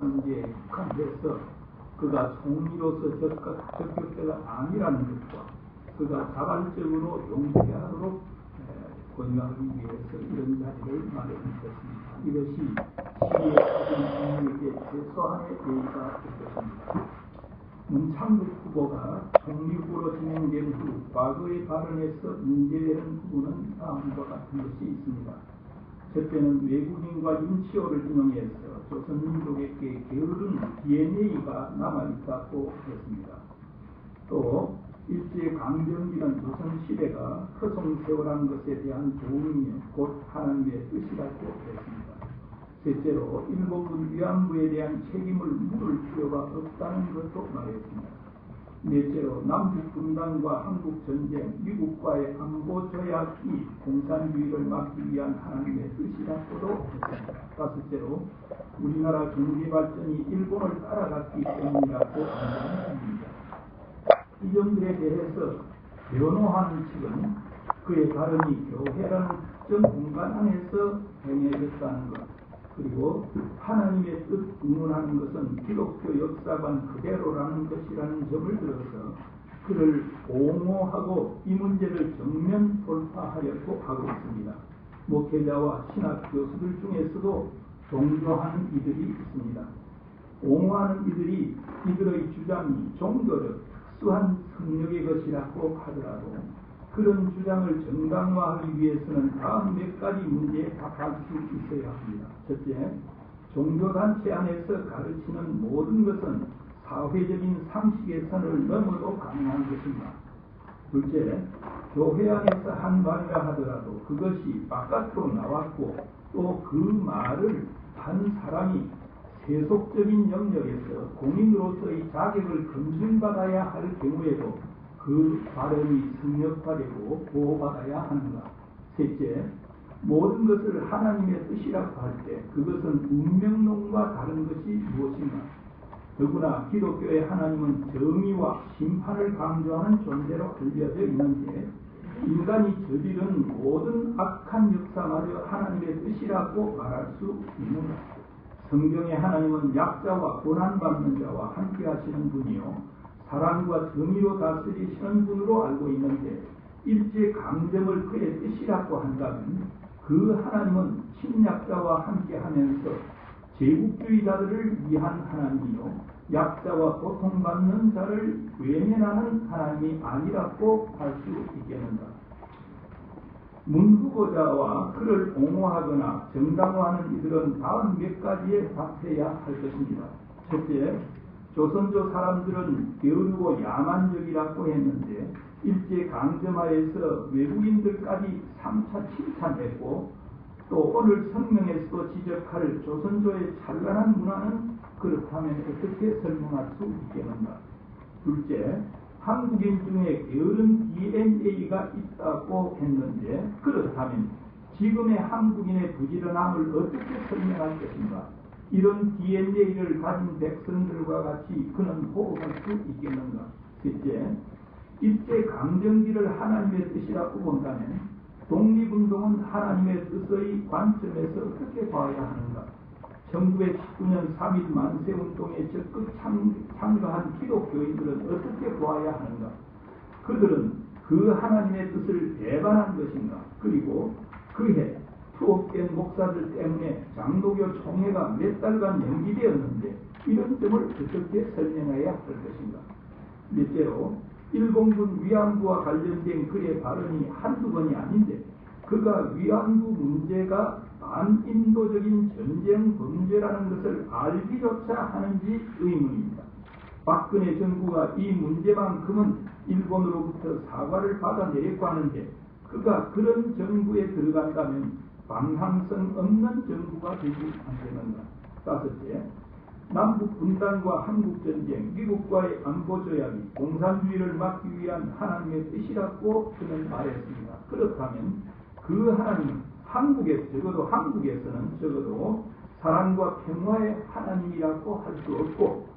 문제에 국한돼서 그가 총리로서 적극, 적격자가 아니라는 것과 그가 자발적으로 용서하도록 권유하기 위해서 이런 자리를 마련했습니다. 이것이 시의 가진 국민에게 최소한의 예의가 될 것입니다. 문창국 후보가 총리 후보로 지명된 후 과거의 발언에서 문제되는 부분은 다음과 같은 것이 있습니다. 첫째는 외국인과 인치어를 인용해서 조선민족에게 게으른 DNA가 남아있다고 했습니다. 또 일제 강점기는 조선시대가 허송세월한 것에 대한 도움이 곧 하나님의 뜻이라고 했습니다. 셋째로 일본군 위안부에 대한 책임을 물을 필요가 없다는 것도 말했습니다. 넷째로 남북 분단과 한국 전쟁, 미국과의 안보 조약이 공산주의를 막기 위한 하나님의 뜻이라고도 했습니다. 다섯째로 우리나라 경제 발전이 일본을 따라갔기 때문이라고 안장합니다. 이 점들에 대해서 변호하는 측은 그의 발언이 교회라는 특정 공간 안에서 행해졌다는 것, 그리고 하나님의 뜻 의문하는 것은 기독교 역사관 그대로라는 것이라는 점을 들어서 그를 옹호하고 이 문제를 정면 돌파하려고 하고 있습니다. 목회자와 신학 교수들 중에서도 동조하는 이들이 있습니다. 옹호하는 이들이 이들의 주장이 종교적 특수한 성력의 것이라고 하더라도 그런 주장을 정당화하기 위해서는 다음 몇 가지 문제에 답할 수 있어야 합니다. 첫째, 종교단체 안에서 가르치는 모든 것은 사회적인 상식의 선을 넘어도 가능한 것입니다. 둘째, 교회 안에서 한 말이라 하더라도 그것이 바깥으로 나왔고 또 그 말을 한 사람이 세속적인 영역에서 공인으로서의 자격을 검증받아야 할 경우에도 그 발언이 승력화되고 보호받아야 하는가. 셋째, 모든 것을 하나님의 뜻이라고 할 때 그것은 운명론과 다른 것이 무엇인가? 더구나 기독교의 하나님은 정의와 심판을 강조하는 존재로 알려져 있는데 인간이 저지른 모든 악한 역사마저 하나님의 뜻이라고 말할 수 있는가? 성경의 하나님은 약자와 고난받는 자와 함께 하시는 분이요 사랑과 정의로 다스리시는 분으로 알고 있는데 일제 강점을 그의 뜻이라고 한다면 그 하나님은 침략자와 함께하면서 제국주의자들을 위한 하나님이요 약자와 고통받는 자를 외면하는 하나님이 아니라고 할 수 있겠는가. 문 후보자와 그를 옹호하거나 정당화하는 이들은 다음 몇 가지에 답해야 할 것입니다. 첫째, 조선조 사람들은 게으르고 야만적이라고 했는데 일제 강점하에서 외국인들까지 3차 칭찬했고 또 오늘 성명에서도 지적할 조선조의 찬란한 문화는 그렇다면 어떻게 설명할 수 있겠는가? 둘째, 한국인 중에 게으른 DNA가 있다고 했는데 그렇다면 지금의 한국인의 부지런함을 어떻게 설명할 것인가? 이런 DNA를 가진 백성들과 같이 그는 호흡할 수 있겠는가? 셋째, 일제 강점기를 하나님의 뜻이라고 본다면 독립운동은 하나님의 뜻의 관점에서 어떻게 봐야 하는가? 1919년 3.1 만세운동에 적극 참가한 기독교인들은 어떻게 보아야 하는가? 그들은 그 하나님의 뜻을 배반한 것인가? 그리고 그해 투옥된 목사들 때문에 장로교 총회가 몇 달간 연기되었는데 이런 점을 어떻게 설명해야 할 것인가. 넷째로 일본군 위안부와 관련된 그의 발언이 한두 번이 아닌데 그가 위안부 문제가 반인도적인 전쟁 범죄라는 것을 알기조차 하는지 의문입니다. 박근혜 정부가 이 문제만큼은 일본으로부터 사과를 받아내렸고 하는데 그가 그런 정부에 들어간다면 방향성 없는 정부가 되지 않겠는가. 다섯째, 남북 분단과 한국 전쟁, 미국과의 안보 조약이 공산주의를 막기 위한 하나님의 뜻이라고 그는 말했습니다. 그렇다면 그 하나님은 한국에 적어도 한국에서는 적어도 사랑과 평화의 하나님이라고 할 수 없고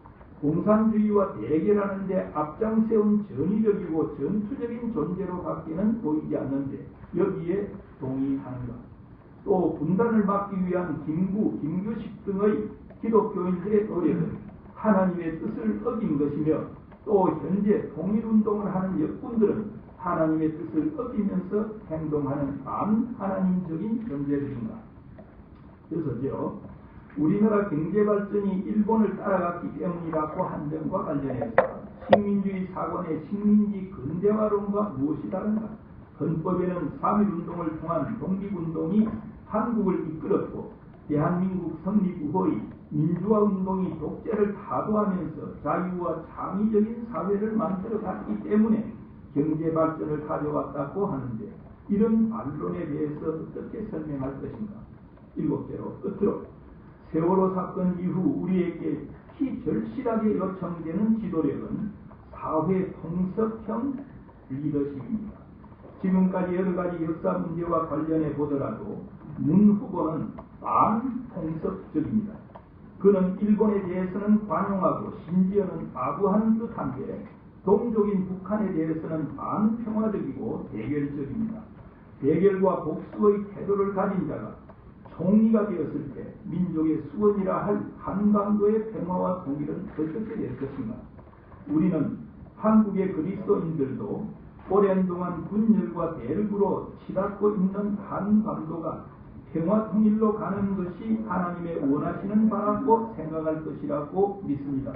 공산주의와 대결하는 데 앞장세운 전위적이고 전투적인 존재로 갖기는 보이지 않는데 여기에 동의하는가. 또 분단을 막기 위한 김구, 김규식 등의 기독교인들의 노력은 하나님의 뜻을 어긴 것이며 또 현재 통일운동을 하는 역군들은 하나님의 뜻을 어기면서 행동하는 반하나님적인 존재들인가. 그래서죠, 우리나라 경제 발전이 일본을 따라갔기 때문이라고 한 점과 관련해서 식민주의 사관의 식민지 근대화론과 무엇이 다른가? 헌법에는 3.1운동을 통한 독립운동이 한국을 이끌었고 대한민국 성립 후의 민주화 운동이 독재를 타도하면서 자유와 창의적인 사회를 만들어갔기 때문에 경제 발전을 가져왔다고 하는데 이런 반론에 대해서 어떻게 설명할 것인가? 일곱째로 끝으로 세월호 사건 이후 우리에게 피절실하게 요청되는 지도력은 사회 통섭형 리더십입니다. 지금까지 여러 가지 역사 문제와 관련해 보더라도 문 후보는 반통섭적입니다. 그는 일본에 대해서는 관용하고 심지어는 아부하는 듯 한데 동족인 북한에 대해서는 반평화적이고 대결적입니다. 대결과 복수의 태도를 가진 자가 총리가 되었을 때 민족의 수원이라 할 한반도의 평화와 통일은 어떻게 될 것인가? 우리는 한국의 그리스도인들도 오랜 동안 분열과 대립으로 치닫고 있는 한반도가 평화 통일로 가는 것이 하나님의 원하시는 바라고 생각할 것이라고 믿습니다.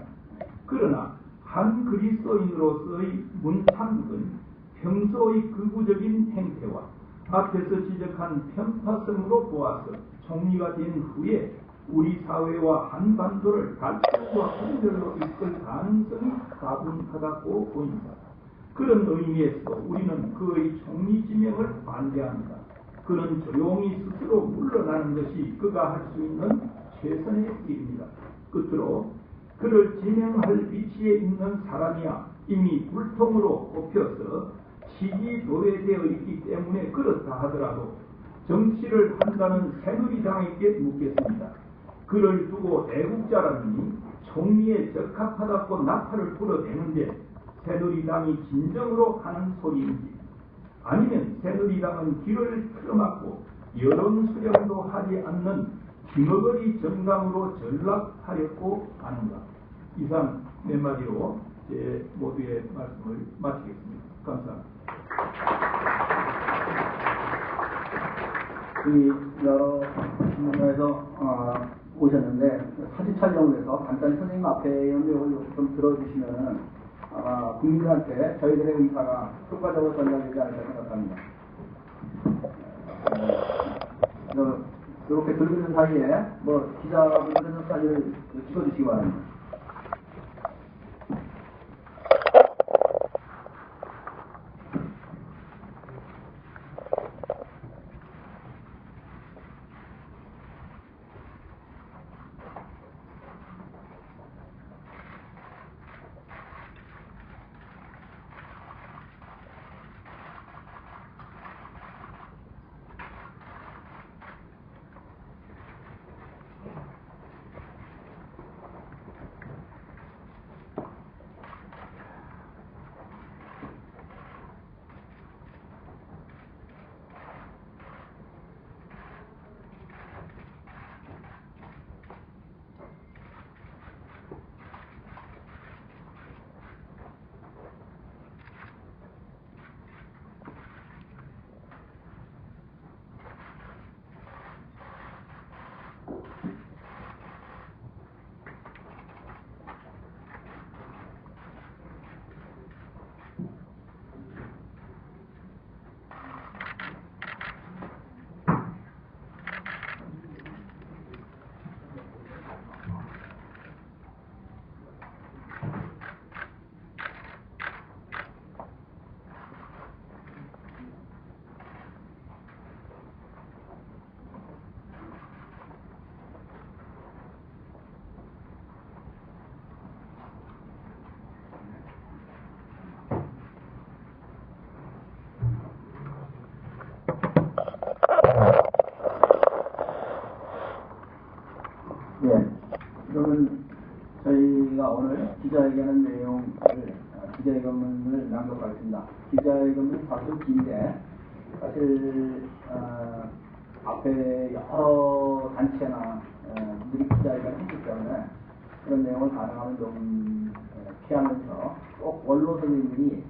그러나 한 그리스도인으로서의 문창극은 평소의 극우적인 행태와 앞에서 지적한 편파성으로 보아서 총리가 된 후에 우리 사회와 한반도를 갈등과 분열로 이끌 가능성이 가분하다고 보입니다. 그런 의미에서 우리는 그의 총리 지명을 반대합니다. 그는 조용히 스스로 물러나는 것이 그가 할 수 있는 최선의 일입니다. 끝으로 그를 지명할 위치에 있는 사람이야 이미 불통으로 꼽혀서 시기 도래되어 있기 때문에 그렇다 하더라도 정치를 한다는 새누리당에게 묻겠습니다. 그를 두고 애국자라느니 총리에 적합하다고 나팔을 불어대는데 새누리당이 진정으로 하는 소리인지 아니면 새누리당은 길을 틀어막고 여론 수렴도 하지 않는 김어거리 정당으로 전락하였고 하는가. 이상 몇 마디로 제 모두의 말씀을 마치겠습니다. 감사합니다. 이 여러 분야에서 어, 오셨는데 사진 촬영을 해서 간단히 선생님 앞에 연락을 좀 들어주시면은 아마 국민들한테 저희들의 의사가 효과적으로 전달되지 않을까 생각합니다. 어, 이렇게 들고 있는 사이에 뭐 기자분들은 사진을 찍어주시기 바랍니다. 예. 그러면 저희가 오늘 기자회견한 내용을 어, 기자회견문을 낭독하겠습니다. 기자회견문 사실 긴데 사실 어, 앞에 여러 단체나 어, 분들이 기자회견을 했기 때문에 그런 내용을 가능하면 좀 에, 피하면서 꼭 원로 선생님이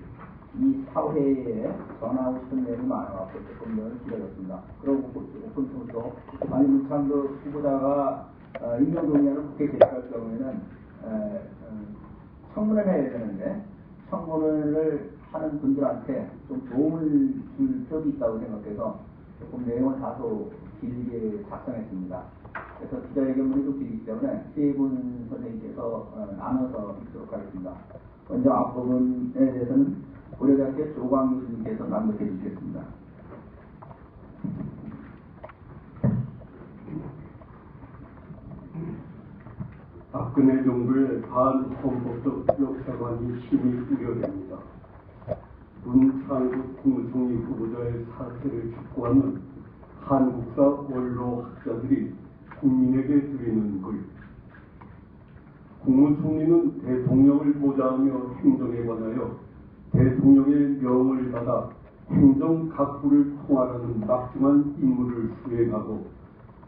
이 사회에 전하고 싶은 내용이 많아갖고 조금 더 기다렸습니다. 그리고 오픈 소스도 만약 문창도 후보자가 어, 임명 동의안을 국회에 제출할 경우에는 에, 음, 청문을 해야 되는데 청문을 하는 분들한테 좀 도움을 줄 필요도 있다고 생각해서 조금 내용을 다소 길게 작성했습니다. 그래서 기자회견문이 좀 길기 때문에 세 분 선생님께서 어, 나눠서 읽도록 하겠습니다. 먼저 앞부분에 대해서는 고려대학교 조광 교수님께서 낭독해 주시겠습니다. 박근혜 정부의 반헌법적 역사관이 심히 우려됩니다. 문창국 국무총리 후보자의 사태를 촉구하는 한국사 원로 학자들이 국민에게 드리는 글. 국무총리는 대통령을 보좌하며 행정에 관하여 대통령의 명을 받아 행정 각부를 통할하는 막중한 임무를 수행하고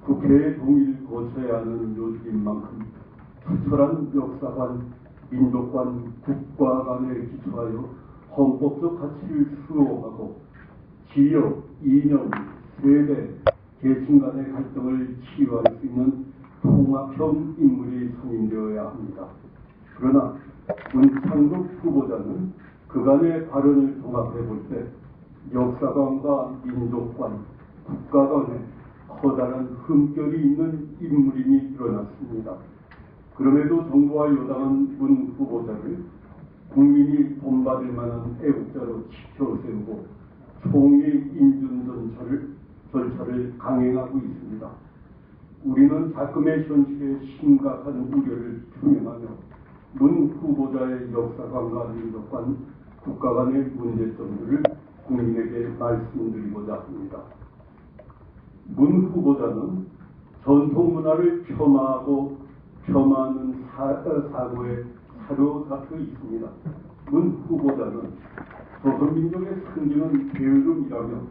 국회의 동의를 거쳐야 하는 요직인 만큼 투철한 역사관, 민족관, 국가 간에 기초하여 헌법적 가치를 수호하고 지역, 이념, 세대, 계층 간의 갈등을 치유할 수 있는 통합형 인물이 선임되어야 합니다. 그러나 문창국 후보자는 그간의 발언을 종합해 볼 때 역사관과 민족관, 국가 간에 커다란 흠결이 있는 인물임이 드러났습니다. 그럼에도 정부와 여당은 문 후보자를 국민이 본받을 만한 애국자로 지켜 세우고 총리 인준 절차를, 절차를 강행하고 있습니다. 우리는 자금의 현실에 심각한 우려를 표명하며 문 후보자의 역사관과 민족관, 국가 간의 문제점들을 국민에게 말씀드리고자 합니다. 문 후보자는 전통 문화를 폄하하고 폄하하는 사, 어, 사고에 사로잡혀 있습니다. 문 후보자는 조선민족의 상징은 게으름이라며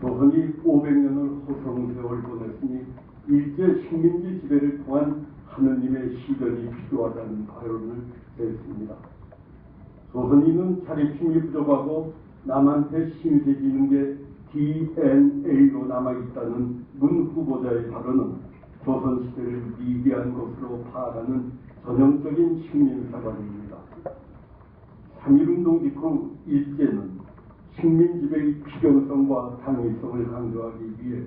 조선이 500년을 호성세월 보냈으니 일제 식민지 지배를 통한 하느님의 시련이 필요하다는 발언을 냈습니다. 조선인은 자립심이 부족하고 남한테 심세지는 게 DNA로 남아있다는 문 후보자의 발언은 조선시대를 미개한 것으로 파악하는 전형적인 식민사관입니다. 3.1운동 직후 일제는 식민지배의 필요성과 당위성을 강조하기 위해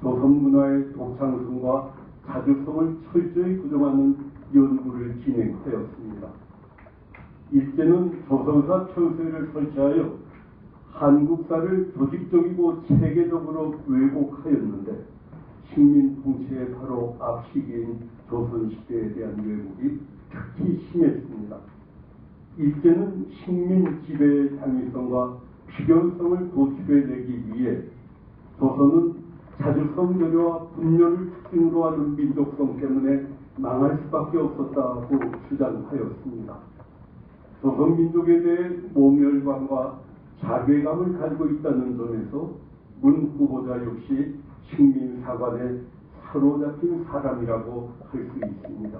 조선문화의 독창성과 자주성을 철저히 부정하는 연구를 진행하였습니다. 일제는 조선사 철새를 설치하여 한국사를 조직적이고 체계적으로 왜곡하였는데 식민 통치의 바로 앞시기인 조선시대에 대한 왜곡이 특히 심했습니다. 일제는 식민 지배의 당위성과 필연성을 도출해내기 위해 조선은 자주성 열애와 분열을 특징으로 하는 민족성 때문에 망할 수밖에 없었다고 주장하였습니다. 조선 민족에 대해 모멸감과 자괴감을 가지고 있다는 점에서 문 후보자 역시 식민사관에 사로잡힌 사람이라고 할 수 있습니다.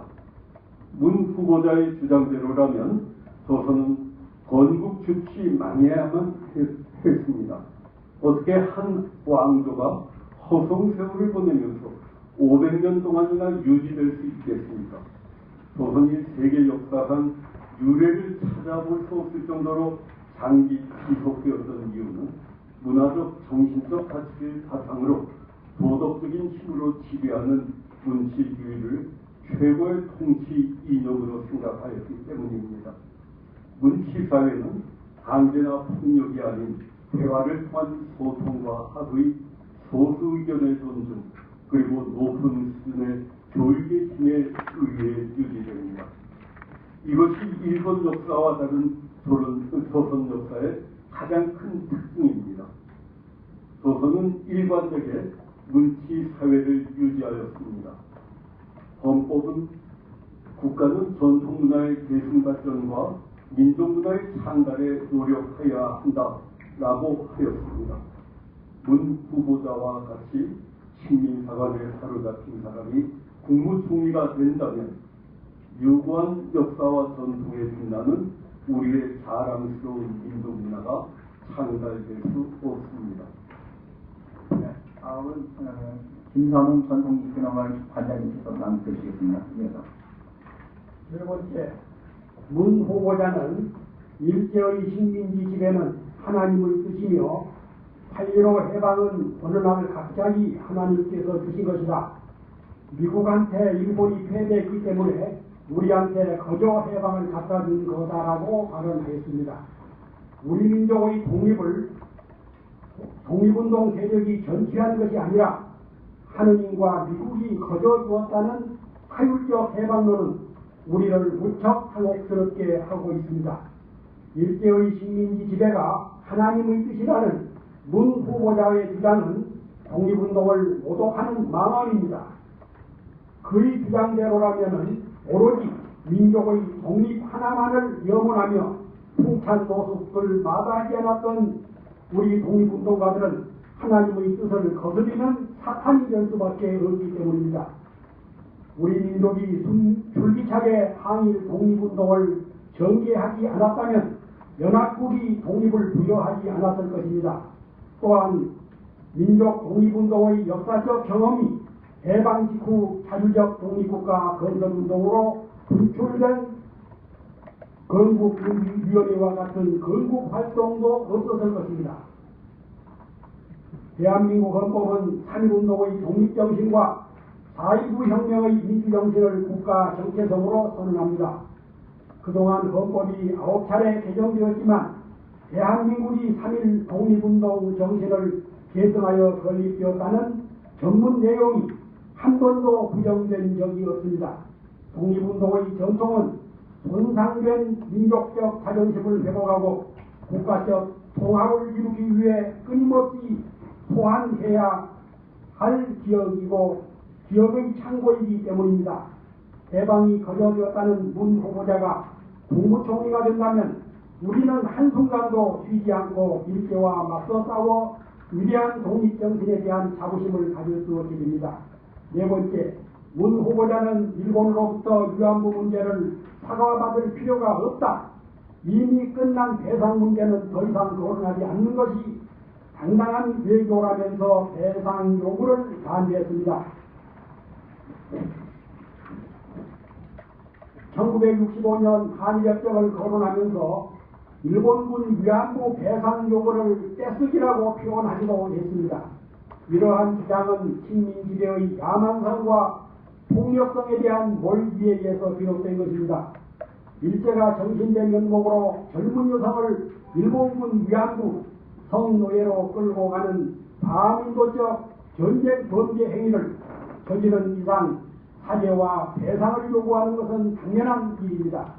문 후보자의 주장대로라면 조선은 건국 즉시 망해야만 했습니다. 어떻게 한 왕조가 허송세월을 보내면서 500년 동안이나 유지될 수 있겠습니까? 조선이 세계 역사상 유래를 찾아볼 수 없을 정도로 장기 지속되었던 이유는 문화적, 정신적 가치를 바탕으로 도덕적인 힘으로 지배하는 문치주의를 최고의 통치 이념으로 생각하였기 때문입니다. 문치사회는 강제나 폭력이 아닌 대화를 통한 소통과 합의, 소수 의견의 존중, 그리고 높은 수준의 교육의 힘에 의해 유지됩니다. 이것이 일본 역사와 다른 조선, 조선 역사의 가장 큰 특징입니다. 조선은 일관되게 문치 사회를 유지하였습니다. 헌법은 국가는 전통 문화의 계승 발전과 민족 문화의 창달에 노력해야 한다라고 하였습니다. 문 후보자와 같이 식민사관에 사로잡힌 사람이 국무총리가 된다면 유구한 역사와 전통에 빛나는 우리의 자랑스러운 민족 문화가 창달될 수 없습니다. 네, 다음은 어, 김선웅 전통기술원관 관장님께서 남겨주시겠습니다. 이어서. 세 번째, 문 후보자는 일제의 식민지 지배는 하나님의 뜻이며 8.15 해방은 어느 날 갑자기 하나님께서 주신 것이다. 미국한테 일본이 패배했기 때문에 우리한테 거저 해방을 갖다 준 거다라고 발언하였습니다. 우리 민족의 독립을 독립운동 세력이 전취한 것이 아니라 하느님과 미국이 거저 주었다는 타율적 해방론은 우리를 무척 당혹스럽게 하고 있습니다. 일제의 식민지 지배가 하나님의 뜻이라는 문 후보자의 주장은 독립운동을 모독하는 망언입니다. 그의 주장대로라면 오로지 민족의 독립 하나만을 염원하며 풍찬 노숙을 마다하지 않았던 우리 독립운동가들은 하나님의 뜻을 거스리는 사탄이 될 수밖에 없기 때문입니다. 우리 민족이 숨 줄기차게 항일 독립운동을 전개하지 않았다면 연합국이 독립을 부여하지 않았을 것입니다. 또한 민족 독립운동의 역사적 경험이 해방 직후 자주적 독립국가 건설운동으로 분출된 건국위원회와 같은 건국 활동도 없었을 것입니다. 대한민국 헌법은 3.1운동의 독립정신과 4.29 혁명의 민주정신을 국가 정체성으로 선언합니다. 그동안 헌법이 9차례 개정되었지만 대한민국이 3.1 독립운동 정신을 계승하여 건립되었다는 전문 내용이 한 번도 부정된 적이 없습니다. 독립운동의 전통은 손상된 민족적 자존심을 회복하고 국가적 통합을 이루기 위해 끊임없이 소환해야 할 기억이고 기억의 창고이기 때문입니다. 해방이 거저되었다는 문 후보자가 국무총리가 된다면 우리는 한순간도 쉬지 않고 일제와 맞서 싸워 위대한 독립정신에 대한 자부심을 가질 수 없게 됩니다. 네 번째, 문 후보자는 일본으로부터 위안부 문제를 사과받을 필요가 없다. 이미 끝난 배상 문제는 더 이상 거론하지 않는 것이 당당한 외교라면서 배상 요구를 반대했습니다. 1965년 한일협정을 거론하면서 일본군 위안부 배상 요구를 떼쓰기라고 표현하기도 했습니다. 이러한 주장은 식민지배의 야만성과 폭력성에 대한 몰기에 의해서 비롯된 것입니다. 일제가 정신된 면목으로 젊은 여성을 일본군 위안부 성노예로 끌고 가는 반인도적 전쟁 범죄 행위를 저지른 이상 사죄와 배상을 요구하는 것은 당연한 일입니다.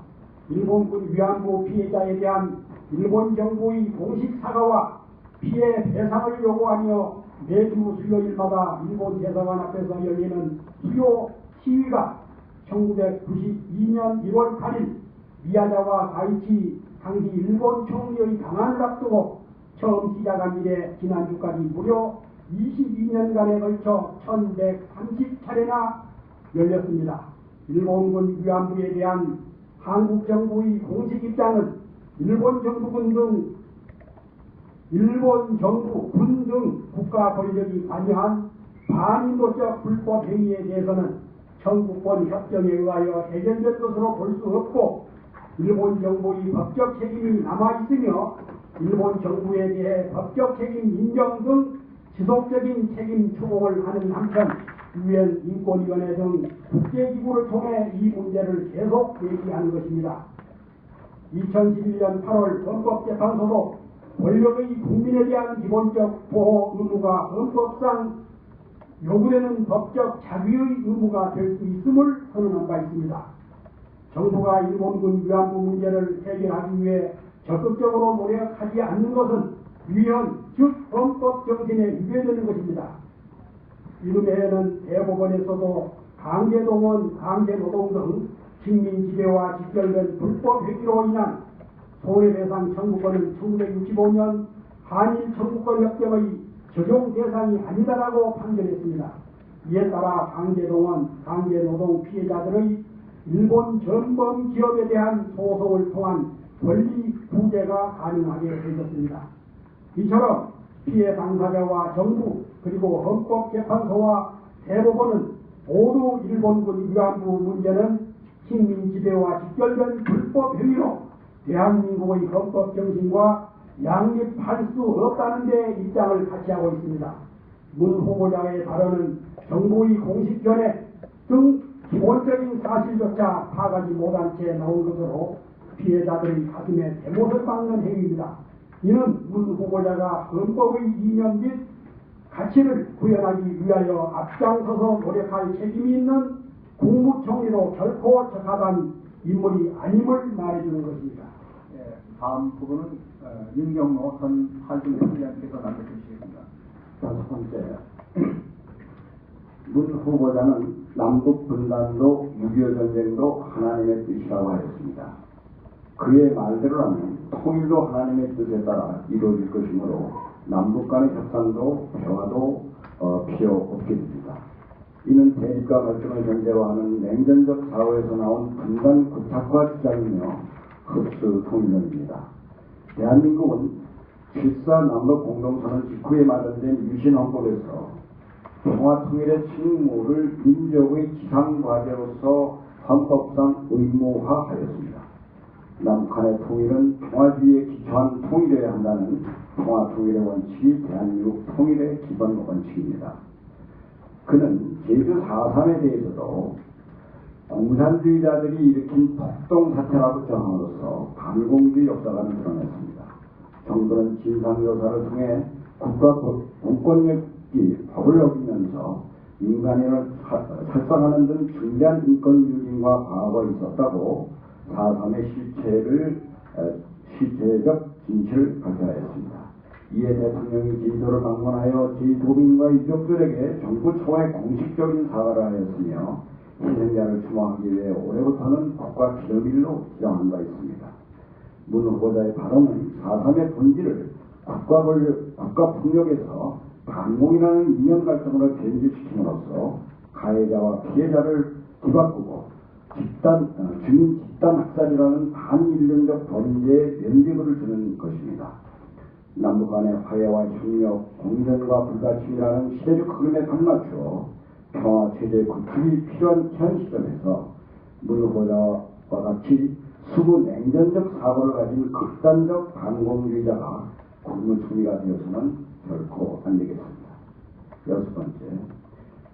일본군 위안부 피해자에 대한 일본 정부의 공식 사과와 피해 배상을 요구하며 매주 수요일마다 일본 대사관 앞에서 열리는 수요 시위가 1992년 1월 8일 미야자와 가이치 당시 일본 총리의 방한을 앞두고 처음 시작한 이래 지난주까지 무려 22년간에 걸쳐 1130차례나 열렸습니다. 일본군 위안부에 대한 한국 정부의 공식 입장은 일본 정부군 등 일본 정부, 군 등 국가 권력이 관여한 반인도적 불법 행위에 대해서는 청구권 협정에 의하여 해결될 것으로 볼 수 없고 일본 정부의 법적 책임이 남아있으며 일본 정부에 대해 법적 책임 인정 등 지속적인 책임 추궁을 하는 한편 유엔 인권위원회 등 국제기구를 통해 이 문제를 계속 제기하는 것입니다. 2011년 8월 헌법재판소도 권력의 국민에 대한 기본적 보호 의무가 헌법상 요구되는 법적 자위의 의무가 될 수 있음을 선언한 바 있습니다. 정부가 일본군 위안부 문제를 해결하기 위해 적극적으로 노력하지 않는 것은 위헌, 즉 헌법 정신에 위배되는 것입니다. 이듬해에는 대법원에서도 강제동원, 강제노동 등 식민 지배와 직결된 불법 행위로 인한 손해배상 청구권은 1965년 한일 청구권 협정의 적용 대상이 아니다라고 판결했습니다. 이에 따라 강제동원, 강제노동 피해자들의 일본 전범 기업에 대한 소송을 통한 권리 구제가 가능하게 되었습니다. 이처럼 피해 당사자와 정부 그리고 헌법재판소와 대법원은 모두 일본군 위안부 문제는 식민 지배와 직결된 불법 행위로 대한민국의 헌법 정신과 양립할 수 없다는 데 입장을 같이 하고 있습니다. 문 후보자의 발언은 정부의 공식 견해 등 기본적인 사실조차 파악하지 못한 채 나온 것으로 피해자들의 가슴에 대못을 박는 행위입니다. 이는 문 후보자가 헌법의 이념 및 가치를 구현하기 위하여 앞장서서 노력할 책임이 있는 국무총리로 결코 적합한 인물이 아님을 말해주는 것입니다. 예, 다음 부분은 어, 윤경로 전 한국대통령께서 남겨주시겠습니다. 다섯 번째, 문 후보자는 남북 분단도 6.25 전쟁도 하나님의 뜻이라고 하였습니다. 그의 말대로라면 통일도 하나님의 뜻에 따라 이루어질 것이므로 남북 간의 협상도 평화도 어, 필요 없게 됩니다. 이는 대립과 갈등을 전제로 하는 냉전적 사회에서 나온 분단 구착화 주장이며 흡수 통일론입니다. 대한민국은 7사 남북 공동선언 직후에 마련된 유신 헌법에서 평화 통일의 책무를 민족의 지상 과제로서 헌법상 의무화하였습니다. 남북한의 통일은 평화주의에 기초한 통일이어야 한다는 평화 통일의 원칙이 대한민국 통일의 기본 원칙입니다. 그는 제주 4.3에 대해서도 공산주의자들이 일으킨 폭동 사태라고 정함으로써 반공주의 역사관을 드러냈습니다. 정부는 진상조사를 통해 국가 공권력이 법을 어기면서 인간인을 살상하는 등 중대한 인권 유린과 과거가 있었다고 4.3의 실체를 실체적 진실을 발표하였습니다. 이에 대통령이 제주도를 방문하여 제주도민과 유족들에게 정부 차원의 공식적인 사과를 하였으며 희생자를 추모하기 위해 올해부터는 국가 기념일로 지정한 바 있습니다. 문 후보자의 발언은 4.3의 본질을 국가, 폭력에서 반공이라는 이념 갈등으로 변질시킴으로써 가해자와 피해자를 뒤바꾸고 집단, 어, 주민 집단 학살이라는 반인륜적 범죄에 면죄부를 주는 것입니다. 남북 간의 화해와 협력, 공존과 불가침이라는 시대적 흐름에 발맞추어 평화 체제 구축이 필요한 현 시점에서 문 후보자와 같이 수구 냉전적 사고를 가진 극단적 반공주의자가 국무 총리가 되어서는 결코 안 되겠습니다. 여섯 번째,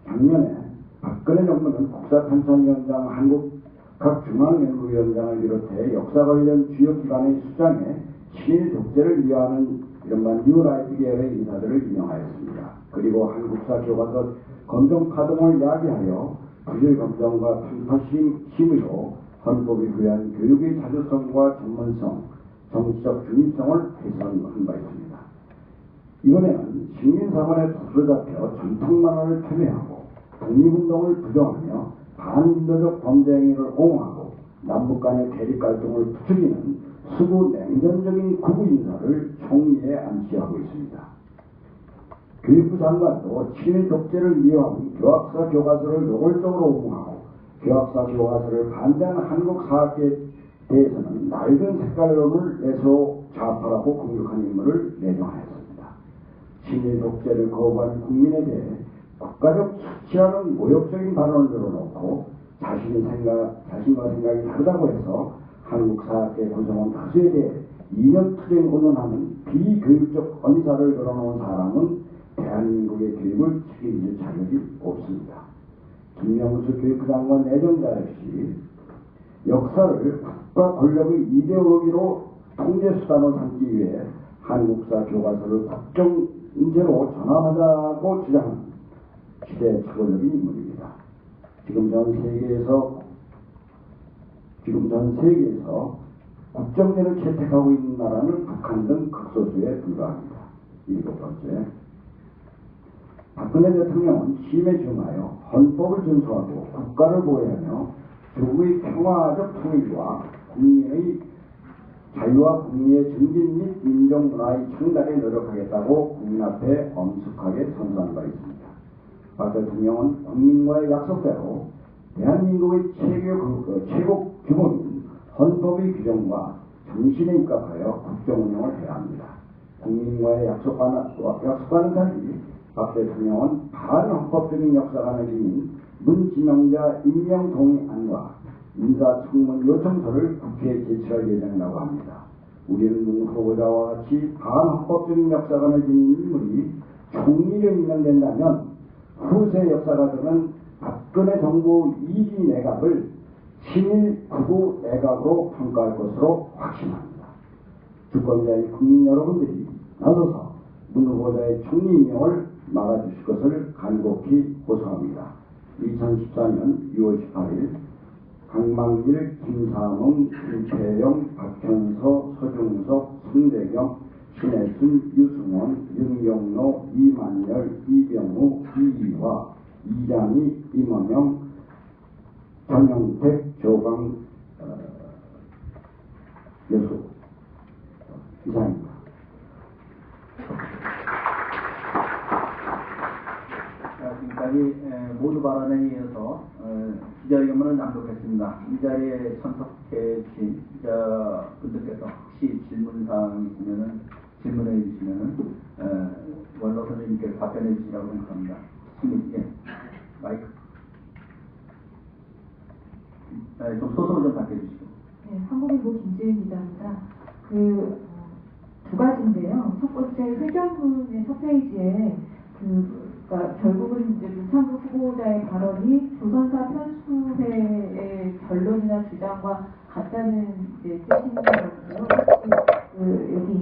작년에 박근혜 정부는 국사탄천위원장 한국 각 중앙연구위원장을 비롯해 역사 관련 주요 기관의 수장에 친일 독재를 위하는 이른바 뉴라이트 계열의 인사들을 임명하였습니다. 그리고 한국사 교과서 검정 파동을 야기하여 부실 검정과 편파 심의로 헌법이 부여한 교육의 자주성과 전문성, 정치적 중립성을 훼손한 바 있습니다. 이번에는 식민사관에 부르잡혀 전통 만화를 폄훼하고 독립운동을 부정하며 반인도적 범죄 행위를 옹호하고 남북 간의 대립 갈등을 부추기는 수구 냉전적인 구구 인사를 총리에 안치하고 있습니다. 교육부 장관도 친일 독재를 이해하는 교학사 교과서를 노골적으로 옹호하고 교학사 교과서를 반대하는 한국 사학에 대해서는 낡은 색깔론을 내서 좌파라고 공격한 인물을 내정하였습니다. 친일 독재를 거부한 국민에 대해 국가적 수치하는 모욕적인 발언을 늘어놓고 자신의 생각, 자신과 생각이 다르다고 해서 한국 사학계 구성원 다수에 대해 이념 투쟁 운운하는 비교육적 언사를 늘어놓은 사람은 대한민국의 교육을 책임질 자격이 없습니다. 김명수 교육부 장관 내정자 역시 역사를 국가 권력의 이데올로기로 통제수단으로 삼기 위해 한국사 교과서를 국정 문제로 전환하자고 주장한 시대 착오적인 인물입니다. 지금 전 세계에서 지금 전 세계에서 국정제를 채택하고 있는 나라는 북한 등 극소수에 불과합니다. 일곱 번째, 박근혜 대통령은 힘에 중하여 헌법을 준수하고 국가를 보호하며 조국의 평화적 통일과 국민의 자유와 국민의 증진 및 인종 문화의 창달에 노력하겠다고 국민 앞에 엄숙하게 선언한 바 있습니다. 박 대통령은 국민과의 약속대로 대한민국의 최고, 그, 최고 규범인 헌법의 규정과 정신에 입각하여 국정 운영을 해야 합니다. 국민과의 약속과는, 약속과는 달리 박 대통령은 반헌법적인 역사관을 지닌 문지명자 임명 동의안과 인사청문 요청서를 국회에 제출할 예정이라고 합니다. 우리는 문 후보자와 같이 반헌법적인 역사관을 지닌 인물이 총리로 임명된다면 후세 역사가들은 박근혜 정부 2기 내각을 친일 극우 내각으로 평가할 것으로 확신합니다. 주권자의 국민 여러분들이 나서서 문 후보자의 총리 임명을 막아주실 것을 간곡히 호소합니다. 2014년 6월 18일 강만길, 김삼흥, 김태영, 박현서, 서중석, 손대경, 신혜순, 유승원, 윤경로, 이만열, 이병우, 이이화, 이장희, 임원영, 전영택, 조강, 어, 여수 이상입니다. 자, 지금까지 에, 모두 발언에 이어서 어, 기자회견문을 낭독했습니다. 이 자리에 참석해 주신 기자분들께서 혹시 질문사항이 있으면 질문해 주시면 원로 선생님께 답변해 주시라고 생각합니다. 예. 마이크. 네, 좀 소속을 좀 밝혀 주시고. 네, 한국일보 김지은 기자입니다. 그, 어, 두 가지인데요. 첫 번째, 회견문의 첫 페이지에, 그, 그러니까 결국은 이제 문창구 후보자의 발언이 조선사 편수회의 주장과 같다는